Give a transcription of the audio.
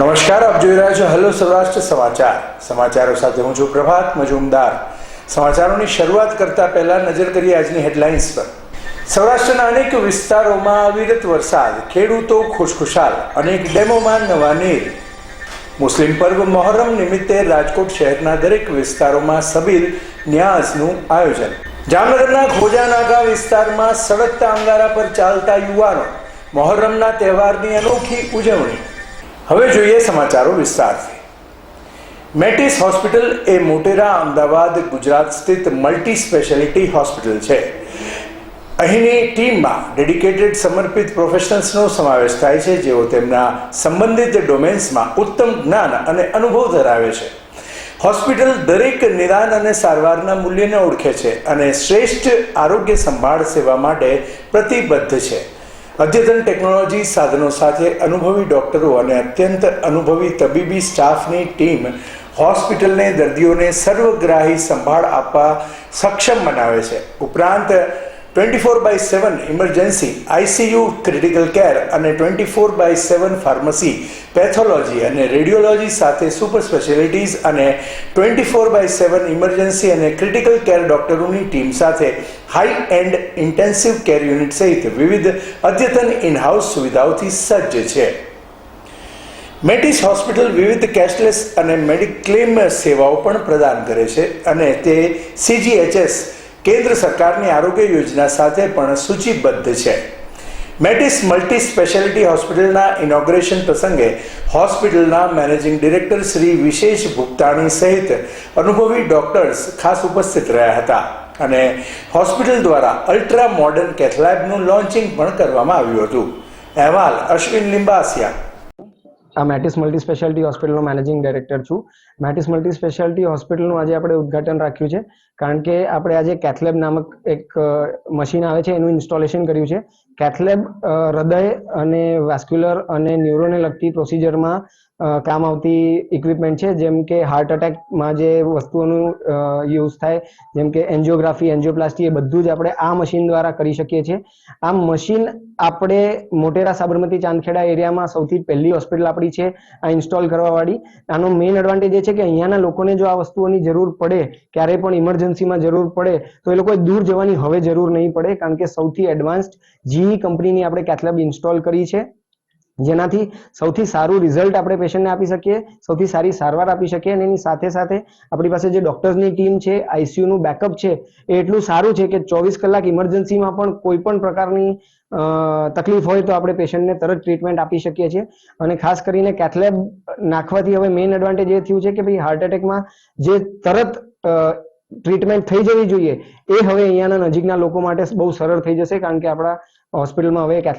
નમસ્કાર, આપ જોઈ રહ્યા છો હેલો સૌરાષ્ટ્ર સમાચાર. સમાચારો સાથે હું છું પ્રભાત મજુમદાર. સમાચારોની શરૂઆત કરતા પહેલા નજર કરીએ આજની હેડલાઇન્સ પર. સૌરાષ્ટ્રના અનેક વિસ્તારોમાં અવિરત વરસાદ, ખેડૂતો ખુશખુશાલ, અનેક ડેમોમાં નવા નીર. મુસ્લિમ પર્વ મહોરમ નિમિત્તે રાજકોટ શહેરના દરેક વિસ્તારોમાં સબીર ન્યાસનું આયોજન. જામનગરના ખોજાનાગા વિસ્તારમાં સળગતા અંગારા પર ચાલતા યુવાનો મહોરમના તહેવારની અનોખી ઉજવણી હવે જોઈએ સમાચારો વિસ્તારથી. મેટિસ હોસ્પિટલ એ મોટેરા, અમદાવાદ, ગુજરાત સ્થિત મલ્ટી સ્પેશિયાલિટી હોસ્પિટલ છે. અહીંની ટીમમાં ડેડિકેટેડ સમર્પિત પ્રોફેશનલ્સનો સમાવેશ થાય છે, જેઓ તેમના સંબંધિત ડોમેન્સમાં ઉત્તમ જ્ઞાન અને અનુભવ ધરાવે છે. હોસ્પિટલ દરેક નિદાન અને સારવારના મૂલ્યને ઓળખે છે અને શ્રેષ્ઠ આરોગ્ય સંભાળ સેવા માટે પ્રતિબદ્ધ છે. અદ્યતન ટેકનોલોજી સાધનો સાથે અનુભવી ડોક્ટરો અને અત્યંત અનુભવી તબીબી સ્ટાફની ટીમ હોસ્પિટલને દર્દીઓને સર્વગ્રાહી સંભાળ આપવા સક્ષમ બનાવે છે. ઉપરાંત twenty four by seven emergency ICU critical care અને twenty four by seven pharmacy pathology અને રેડિયોલોજી સાથે સુપર સ્પેશિયાલિટીઝ અને twenty four by seven emergency અને ક્રિટિકલ કેર ડોક્ટરોની ટીમ સાથે high end intensive care unit સહિત વિવિધ અદ્યતન ઇનહાઉસ સુવિધાઓથી સજ્જ છે. મેટિસ હોસ્પિટલ વિવિધ કેશલેસ અને મેડિક્લેમ સેવાઓ પણ પ્રદાન કરે છે અને તે સીજીએચએસ કેન્દ્ર સરકારની આરોગ્ય યોજના સાથે પણ સૂચિબદ્ધ છે. મેટિસ મલ્ટી સ્પેશિયાલિટી હોસ્પિટલના ઇનોગ્રેશન પ્રસંગે હોસ્પિટલના મેનેજિંગ ડિરેક્ટર શ્રી વિશેષ ભુક્તાણી સહિત અનુભવી ડોક્ટર્સ ખાસ ઉપસ્થિત રહ્યા હતા અને હોસ્પિટલ દ્વારા અલ્ટ્રા મોડર્ન કેથલેબનું લોન્ચિંગ પણ કરવામાં આવ્યું હતું. અહેવાલ અશ્વિન લિંબાસિયા. આ મેટિસ મલ્ટી સ્પેશિયાલિટી હોસ્પિટલનો મેનેજિંગ ડાયરેક્ટર છું. મેટિસ મલ્ટી સ્પેશિયાલિટી હોસ્પિટલનું આજે આપણે ઉદ્ઘાટન રાખ્યું છે. કારણ કે આપણે આજે કેથલેબ નામક એક મશીન આવે છે, એનું ઇન્સ્ટોલેશન કર્યું છે. કેથલેબ હૃદય અને વેસ્ક્યુલર અને ન્યુરોને લગતી પ્રોસિજરમાં કામ આવતી ઇક્વિપમેન્ટ છે, જેમ કે હાર્ટ એટેકમાં જે વસ્તુઓનું યુઝ થાય, જેમ કે એન્જિયોગ્રાફી એન્જિયોપ્લાસ્ટી એ બધું જ આપણે આ મશીન દ્વારા કરી શકીએ છીએ. આ મશીન આપણે મોટેરા, સાબરમતી, ચાંદખેડા એરિયામાં સૌથી પહેલી હોસ્પિટલ આપણી છે, આ ઇન્સ્ટોલ કરવાવાળી. આનો મેઇન એડવાન્ટેજ એ છે કે અહીંયાના લોકોને જો આ વસ્તુઓની જરૂર પડે ક્યારે પણ ઇમરજન્સીમાં જરૂર પડે, તો એ લોકોએ દૂર જવાની હવે જરૂર નહીં પડે, કારણ કે સૌથી એડવાન્સ્ડ જીઈ કંપનીની આપણે કેથલેબ ઇન્સ્ટોલ કરી છે. જેનાથી સૌથી સારું રિઝલ્ટ આપણે પેશન્ટને આપી શકીએ, સૌથી સારી સારવાર આપી શકીએ અને એની સાથે સાથે આપણી પાસે જે ડોક્ટર્સની ટીમ છે આઈસીયુનું બેકઅપ છે, એ એટલું સારું છે કે ચોવીસ કલાક ઇમરજન્સીમાં પણ કોઈ પણ પ્રકારની તકલીફ હોય તો આપણે પેશન્ટને તરત ટ્રીટમેન્ટ આપી શકીએ છીએ. અને ખાસ કરીને કેથલેબ નાખવાથી હવે મેઇન એડવાન્ટેજ એ થયું છે કે ભાઈ હાર્ટ એટેકમાં જે તરત ટ્રીટમેન્ટ થઈ જવી જોઈએ, એ હવે અહીંયાના નજીકના લોકો માટે બહુ સરળ થઈ જશે, કારણ કે આપણા હોસ્પિટલમાં હવે